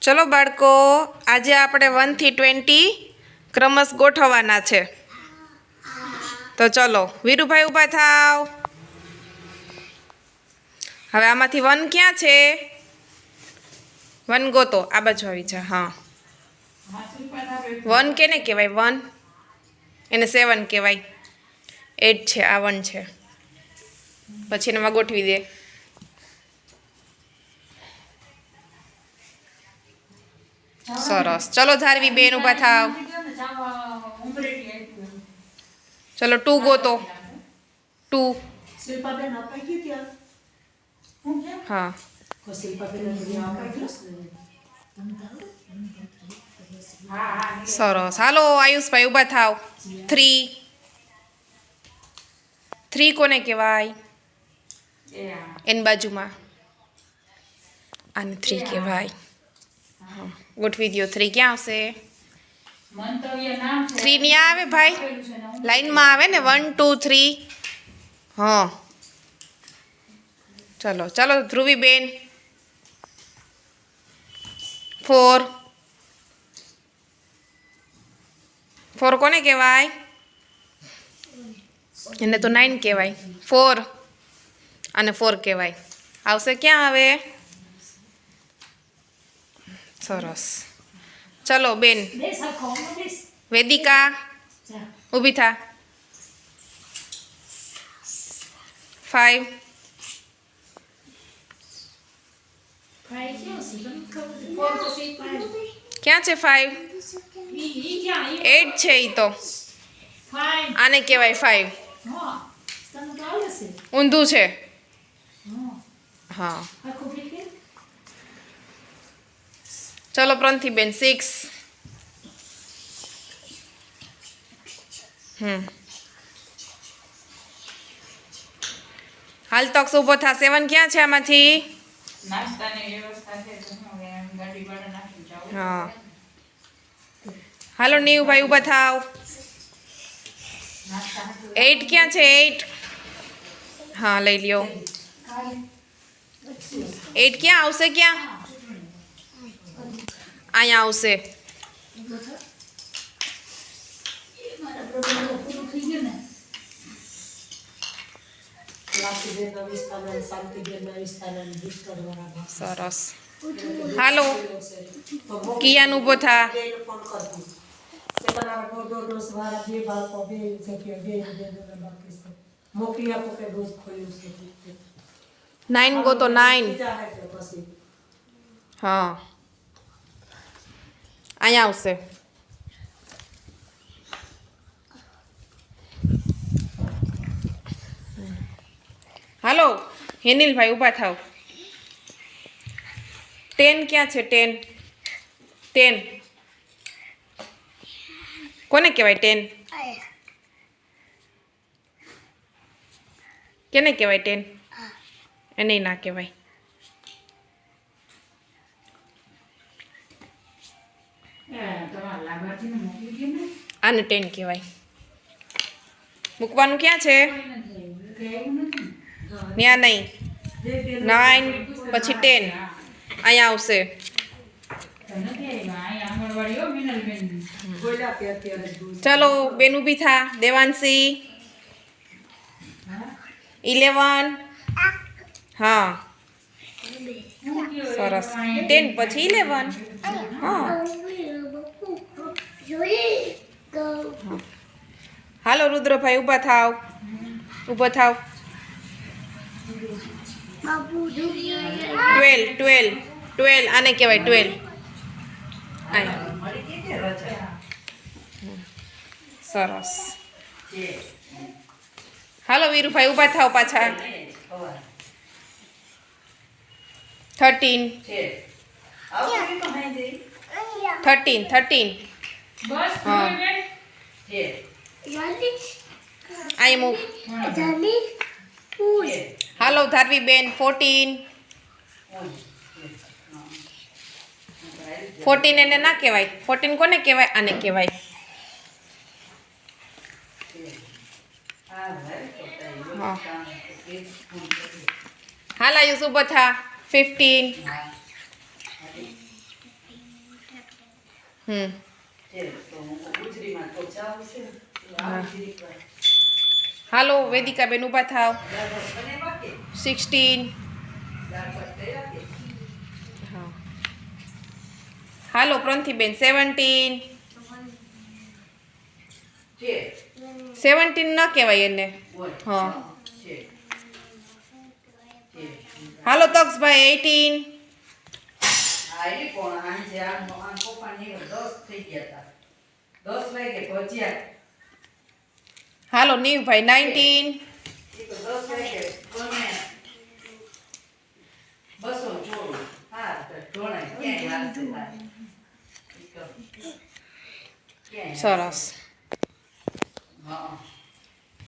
ચલો બાળકો, આજે આપણે વનથી ટ્વેન્ટી ક્રમશ ગોઠવવાના છે. તો ચલો, વીરુભાઈ ઊભા થાવ. હવે આમાંથી વન ક્યાં છે? વન ગોતો, આ બાજુ આવી જા, હા. વન કેને કહેવાય? વન એને સેવન કહેવાય. એટ છે, આ વન છે. પછી એનામાં ગોઠવી દે. સરસ. ચલો ધારવી બેન ઊભા થાવ. ચલો ટુ ગોતો ટુ. હા સરસ. હાલો આયુષભાઈ ઊભા થાવ. થ્રી. થ્રી કોને કહેવાય? એની બાજુમાં. આને થ્રી કહેવાય. ગોઠવી દો થ્રી ક્યાં આવશે? થ્રી ની આવે. ભાઈ? લાઈનમાં આવે ને? વન ટુ થ્રી હા. ચલો ચલો ધ્રુવીબેન. ફોર ફોર કોને કહેવાય? એને તો નાઇન કહેવાય. ફોર અને ફોર કહેવાય. આવશે ક્યાં આવે? સરસ. ચલો, બેન. વેદિકા, ઊભી થા. ફાઈવ ક્યાં છે ફાઈવ એટ છે એ તો. આને કહેવાય ફાઈવ ઊંધું છે. હા. ચલો પ્રંથી બેન સિક્સ હમ. હાલ તક ઊભો થા સેવન ક્યાં છે આમાંથી? હું હાલો નીવભાઈ ઊભા થાવ. એટ ક્યાં છે એટ હા લઈ લ્યો. એટ ક્યાં આવશે ક્યાં અહીંયા આવશે મારા પ્રોગ્રામ પૂરું થઈ ગયું ને લાખીબેનના વિસ્તારના શાંતિબેનના વિસ્તારના આવશે. સરસ. હાલો. કિયાન ઊભો થા. નાઇન ગો તો નાઇન હા. અહીંયા આવશે હાલો હેનિલભાઈ ઊભા થાવ ટેન ક્યાં છે? ટેન ટેન કોને કહેવાય ટેન કેને કહેવાય ટેન એને ના કહેવાય તમારા લાભાર્થીને મોકલી દે ને આને ટેન કહેવાય. મૂકવાનું ક્યાં છે? ત્યાં નહીં. નાઇન પછી ટેન. અહીંયા આવશે. ચલો બેન ઊભી થા. દેવાંશી. ઇલેવન હા. સરસ. ટેન પછી ઇલેવન હા હાલો રુદ્રભાઈ ઊભા થાવ. ઊભા થાવ. ટ્વેલ્વ ટ્વેલ્વ ટ્વેલ્વ આને કહેવાય ટ્વેલ્વ સરસ. હાલો વીરુભાઈ ઊભા થાવ પાછા. થર્ટીન. Thirteen thirteen. હા. આઈ મૂક હાલો ધારવી બેન ફોર્ટીન ફોર્ટીન એને ના કહેવાય. ફોર્ટીન કોને કહેવાય? આને કહેવાય. હાલ આયુષ ઊભો થા ફિફ્ટીન હમ. હાલો, વેદિકાબેન ઊભા થાવ? Sixteen? Hello, Pranthiben seventeen seventeen ન કહેવાય એને. હા. હાલો, તક્ષભાઈ એટીન દસ થઈ ગયા હતા. દસ વાગે પહોંચ્યા. Hello Nivbhai nineteen. સરસ.